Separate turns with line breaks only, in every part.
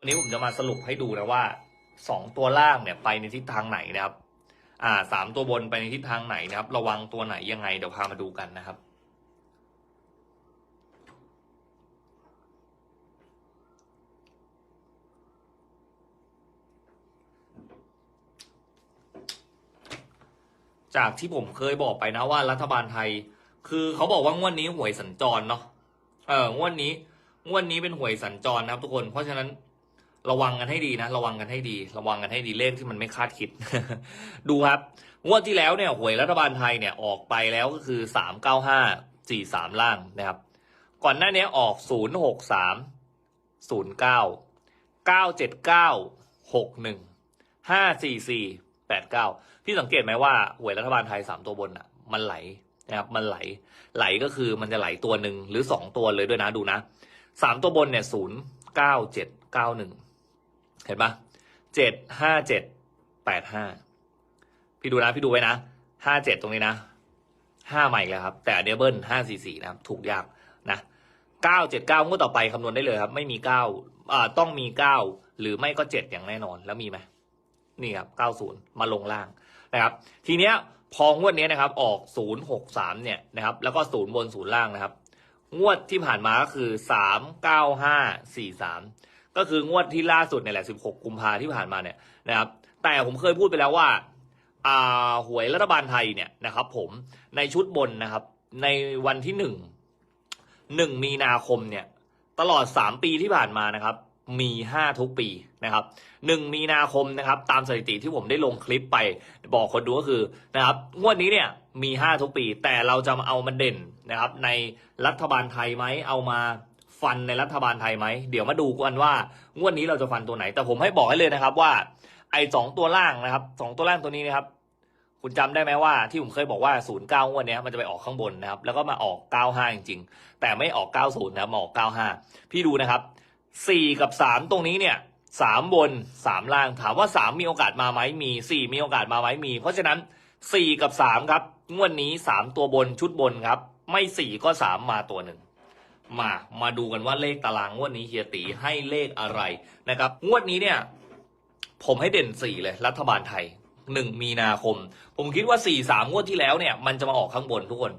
วันนี้ผมจะมาสรุปให้ดูนะว่าสองตัวล่างเนี่ยไปในทิศทางไหนนะครับ อ่าสามตัวบนไปในทิศทางไหนนะครับ ระวังตัวไหนยังไงเดี๋ยวพามาดูกันนะครับ จากที่ผมเคยบอกไปนะว่ารัฐบาลไทย คือเขาบอกว่างวดนี้หวยสัญจรเนาะเอองวดนี้งวดนี้เป็นหวยสัญจรนะครับทุกคนเพราะฉะนั้น ระวังกันให้ดีนะ ระวังกันให้ดี ระวังกันให้ดีเลขที่มันไม่คาดคิด ดูครับงวดที่แล้วเนี่ยหวยรัฐบาลไทยเนี่ยออกไปแล้วก็คือสามเก้าห้าสี่สามล่างนะครับ ก่อนหน้านี้ออกศูนย์หกสามศูนย์เก้าเก้าเจ็ดเก้าหกหนึ่งห้าสี่สี่แปดเก้าพี่สังเกตไหมว่าหวยรัฐบาลไทยสามตัวบนอะ มันไหลนะครับมันไหลไหลก็คือมันจะไหลตัวหนึ่งหรือสองตัวเลยด้วยนะดูนะสามตัวบนเนี่ยศูนย์เก้าเจ็ดเก้าหนึ่ง เห็นปะเจ็ดห้าเจ็ดแปดห้าพี่ดูนะ พี่ดูไว้นะห้าเจ็ดตรงนี้นะห้าใหม่แล้วครับ แต่เนี้ยเบิลห้าสี่สี่นะครับ ถูกยากนะเก้าเจ็ดเก้างวดต่อไปคำนวณได้เลยครับ ไม่มีเก้าอ่าต้องมีเก้าหรือไม่ก็เจ็ดอย่างแน่นอนแล้วมีไหมนี่ครับเก้าศูนย์มาลงล่างนะครับ ทีเนี้ยพองวดนี้นะครับ ออกศูนย์หกสามเนี่ยนะครับ แล้วก็ศูนย์บนศูนย์ล่างนะครับ งวดที่ผ่านมาก็คือสามเก้าห้าสี่สาม ก็คืองวดที่ล่าสุดเนี่ยแหละ 16 กุมภาที่ผ่านมาเนี่ยนะครับ แต่ผมเคยพูดไปแล้วว่าอ่าหวยรัฐบาลไทยเนี่ยนะครับ ผมในชุดบนนะครับ ในวันที่หนึ่งหนึ่งมีนาคมเนี่ย ตลอด 3 ปีที่ผ่านมานะครับ มี 5 ทุกปีนะครับหนึ่งมีนาคมนะครับ ตามสถิติที่ผมได้ลงคลิปไปบอกคนดูก็คือนะครับ งวดนี้เนี่ยมี 5 ทุกปี แต่เราจะมาเอามันเด่นนะครับ ในรัฐบาลไทยไหมเอามา ฟันในรัฐบาลไทยไหม เดี๋ยวมาดูกันว่างวดนี้เราจะฟันตัวไหน แต่ผมให้บอกให้เลยนะครับว่า ไอ้สองตัวล่างนะครับสองตัวล่างตัวนี้นะครับ คุณจำได้ไหมว่าที่ผมเคยบอกว่าศูนย์เก้างวดนี้มันจะไปออกข้างบนนะครับ แล้วก็มาออกเก้าห้าจริงๆ แต่ไม่ออกเก้าศูนย์นะมาออกเก้าห้าพี่ดูนะครับสี่กับสามตรงนี้เนี่ยสามบนสามล่างถามว่าสามมีโอกาสมาไหมมีสี่มีโอกาสมาไหมมี เพราะฉะนั้นสี่กับสามครับงวดนี้สามตัวบนชุดบนครับ ไม่สี่ก็สามมาตัวหนึ่ง มามาดูกันว่าเลขตารางงวดนี้เฮียตีให้เลขอะไรนะครับ งวดนี้เนี่ย ผมให้เด่นสี่เลย รัฐบาลไทยหนึ่งมีนาคม ผมคิดว่าสี่สามงวดที่แล้วเนี่ย มันจะมาออกข้างบนทุกคน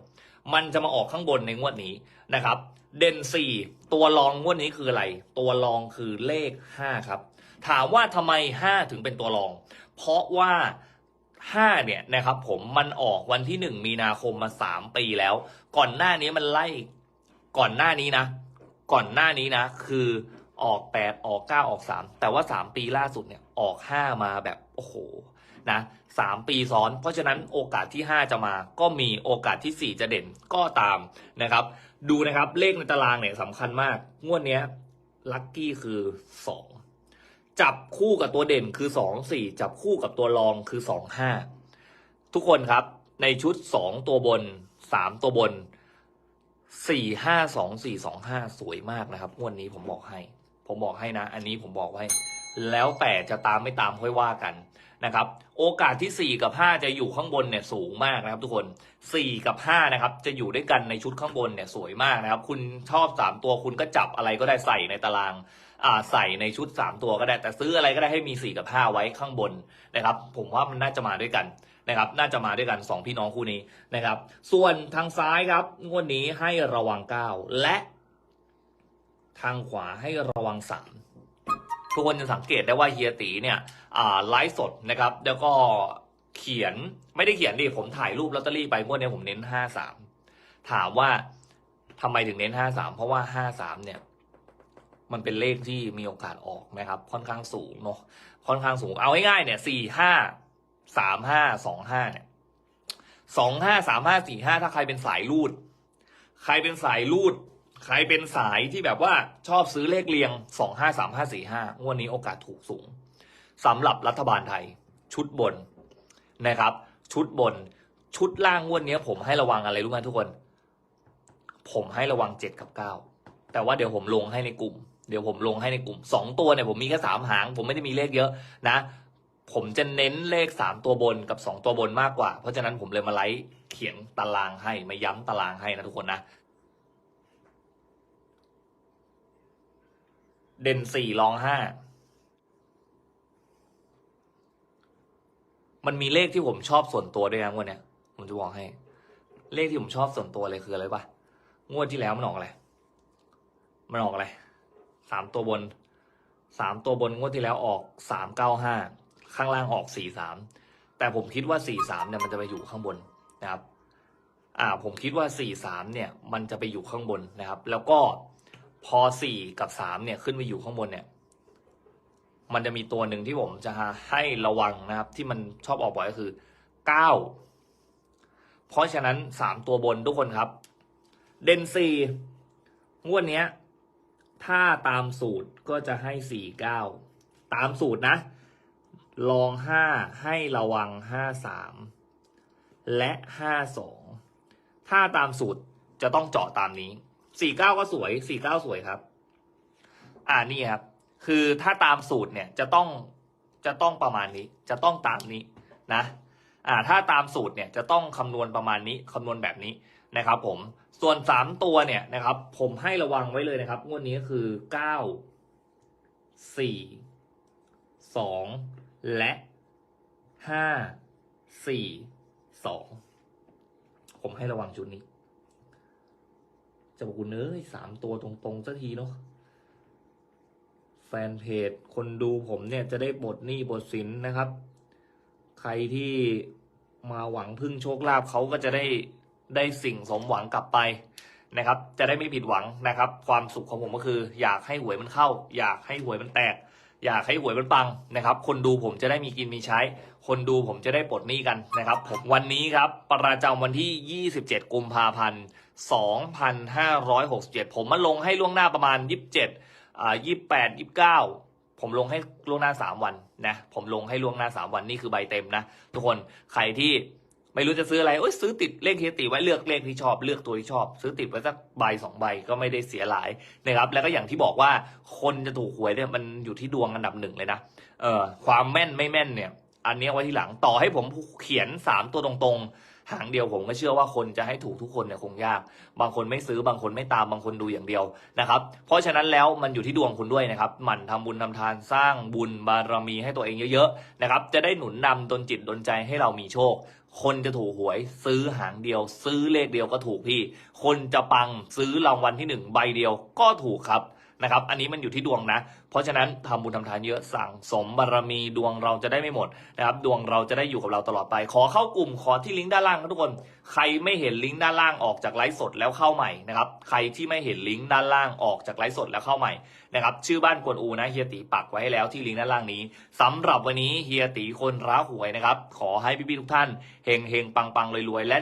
มันจะมาออกข้างบนในงวดนี้นะครับ เด่นสี่ตัวรองงวดนี้คืออะไร ตัวรองคือเลขห้าครับ ถามว่าทำไมห้าถึงเป็นตัวรอง เพราะว่าห้าเนี่ยนะครับผมมันออกวันที่หนึ่งมีนาคมมาสามปีแล้ว ก่อนหน้านี้มันไล่ ก่อนหน้านี้นะ ก่อนหน้านี้นะ คือออกแปดออกเก้าออกสามแต่ว่าสามปีล่าสุดเนี่ยออกห้ามาแบบโอ้โหนะสามปีซ้อน เพราะฉะนั้นโอกาสที่ห้าจะมา ก็มีโอกาสที่สี่จะเด่นก็ตามนะครับ ดูนะครับเลขในตารางเนี่ยสำคัญมาก งวดเนี้ยลัคกี้คือสองจับคู่กับตัวเด่นคือสองสี่จับคู่กับตัวรองคือสองห้าทุกคนครับในชุดสองตัวบนสามตัวบน สี่ห้าสองสี่สองห้าสวยมากนะครับงวดนี้ผมบอกให้ ผมบอกให้นะ อันนี้ผมบอกไว้ แล้วแต่จะตามไม่ตามค่อยว่ากันนะครับ โอกาสที่สี่กับห้าจะอยู่ข้างบนเนี่ยสูงมากนะครับ ทุกคนสี่กับห้านะครับจะอยู่ด้วยกันในชุดข้างบนเนี่ยสวยมากนะครับ คุณชอบสามตัวคุณก็จับอะไรก็ได้ใส่ในตารางอ่าใส่ในชุดสามตัวก็ได้แต่ซื้ออะไรก็ได้ให้มีสี่กับห้าไว้ข้างบนนะครับ ผมว่ามันน่าจะมาด้วยกัน นะครับน่าจะมาด้วยกันสองพี่น้องคู่นี้นะครับ ส่วนทางซ้ายครับ งวดนี้ให้ระวังเก้าและ ทางขวาให้ระวังสามทุกคนจะสังเกตได้ว่าเฮียตีเนี่ยอ่าไลฟ์สดนะครับ แล้วก็เขียนไม่ได้เขียนดิผมถ่ายรูปลอตเตอรี่ไปงวดนี้ผมเน้นห้าสามถามว่าทำไมถึงเน้นห้าสามเพราะว่าห้าสามเนี่ยมันเป็นเลขที่มีโอกาสออกนะครับ ค่อนข้างสูงเนาะค่อนข้างสูงเอาง่ายๆเนี่ยสี่ห้า สามห้าสองห้าเนี่ยสองห้าสามห้าสี่ห้าถ้าใครเป็นสายรูด ใครเป็นสายรูด ใครเป็นสายที่แบบว่าชอบซื้อเลขเรียงสองห้าสามห้าสี่ห้างวดนี้โอกาสถูกสูงสำหรับรัฐบาลไทย ชุดบนนะครับ ชุดบนชุดล่างงวดนี้ผมให้ระวังอะไรรู้ไหมทุกคน ผมให้ระวังเจ็ดกับเก้าแต่ว่าเดี๋ยวผมลงให้ในกลุ่มเดี๋ยวผมลงให้ในกลุ่มสองตัวเนี่ยผมมีแค่สามหาง ผมไม่ได้มีเลขเยอะนะ ผมจะเน้นเลข 3 ตัวบนกับ 2 ตัวบนมากกว่า เพราะฉะนั้นผมเลยมาไลฟ์เขียนตารางให้มาย้ำตารางให้นะทุกคนนะ เด่นสี่รองห้ามันมีเลขที่ผมชอบส่วนตัวด้วยนะงวดนเนี้ยผมจะบอกให้ เลขที่ผมชอบส่วนตัวเลยคืออะไรปะงวดที่แล้วมันออกอะไรมันออกอะไรสามตัวบนสามตัวบนงวดที่แล้วออกสามเก้าห้า ข้างล่างออกสี่สามแต่ผมคิดว่าสี่สามเนี่ยมันจะไปอยู่ข้างบนนะครับ อ่า ผมคิดว่าสี่สามเนี่ยมันจะไปอยู่ข้างบนนะครับ แล้วก็พอสี่กับสามเนี่ยขึ้นไปอยู่ข้างบนเนี่ย มันจะมีตัวหนึ่งที่ผมจะให้ระวังนะครับ ที่มันชอบออกบ่อยก็คือเก้าเพราะฉะนั้นสามตัวบนทุกคนครับ เดนซีงวดเนี้ยถ้าตามสูตรก็จะให้สี่เก้าตามสูตรนะ ลองห้าให้ระวังห้าสามและห้าสองถ้าตามสูตรจะต้องเจาะตามนี้สี่เก้าก็สวยสี่เก้าสวยครับ อ่านี่ครับ คือถ้าตามสูตรเนี่ยจะต้องจะต้องประมาณนี้ จะต้องตามนี้นะ อ่า ถ้าตามสูตรเนี่ยจะต้องคำนวณประมาณนี้คำนวณแบบนี้นะครับ ผม ส่วนสามตัวเนี่ยนะครับ ผมให้ระวังไว้เลยนะครับงวดนี้ก็คือเก้าสี่สอง และห้าสี่สองผมให้ระวังชุดนี้ จะบอกคุณเอ้ยสามตัวตรงๆสักทีเนาะแฟนเพจคนดูผมเนี่ยจะได้บทหนี้บทสินนะครับ ใครที่มาหวังพึ่งโชคลาภเขาก็จะได้ได้สิ่งสมหวังกลับไปนะครับ จะได้ไม่ผิดหวังนะครับ ความสุขของผมก็คือ อยากให้หวยมันเข้า อยากให้หวยมันแตก อยากให้หวยมันปังนะครับ คนดูผมจะได้มีกินมีใช้ คนดูผมจะได้ปลดหนี้กันนะครับผมวันนี้ครับประจำวันที่ 27 กุมภาพันธ์ 2567 ผมมาลงให้ล่วงหน้าประมาณ 27อ่ายี่แปดยี่เก้าผมลงให้ล่วงหน้าสามวันนะ ผมลงให้ล่วงหน้าสามวันนี่คือใบเต็มนะ ทุกคนใครที่ ไม่รู้จะซื้ออะไรโอ้ยซื้อติดเลขเฮียติไว้เลือกเลขที่ชอบ เลือกตัวที่ชอบ ซื้อติดไว้สักใบสองใบก็ไม่ได้เสียหลายนะครับ แล้วก็อย่างที่บอกว่าคนจะถูกหวยเนี่ยมันอยู่ที่ดวงอันดับหนึ่งเลยนะเอ่อความแม่นไม่แม่นเนี่ย อันนี้ไว้ที่หลังต่อให้ผมเขียนสามตัวตรงๆ หางเดียวผมก็เชื่อว่าคนจะให้ถูกทุกคนเนี่ยคงยาก บางคนไม่ซื้อบางคนไม่ตามบางคนดูอย่างเดียวนะครับ เพราะฉะนั้นแล้วมันอยู่ที่ดวงคุณด้วยนะครับหมั่นทำบุญทำทานสร้างบุญบารมีให้ตัวเองเยอะๆนะครับ จะได้หนุนนำดนจิตดนใจให้เรามีโชค คนจะถูกหวยซื้อหางเดียว ซื้อเลขเดียวก็ถูกพี่ คนจะปังซื้อรางวัลที่หนึ่งใบเดียวก็ถูกครับ นะครับ อันนี้มันอยู่ที่ดวงนะ เพราะฉะนั้นทำบุญทำทานเยอะสั่งสมบารมีดวงเราจะได้ไม่หมดนะครับ ดวงเราจะได้อยู่กับเราตลอดไป ขอเข้ากลุ่มขอที่ลิงก์ด้านล่างครับทุกคน ใครไม่เห็นลิงก์ด้านล่างออกจากไลฟ์สดแล้วเข้าใหม่นะครับ ใครที่ไม่เห็นลิงก์ด้านล่างออกจากไลฟ์สดแล้วเข้าใหม่นะครับ ชื่อบ้านกวนอูนะเฮียตีปักไว้ให้แล้วที่ลิงก์ด้านล่างนี้สำหรับวันนี้เฮียตีคนร้าหวยนะครับ ขอให้พี่ๆทุกท่านเฮงเฮงปังปังๆรวยๆและ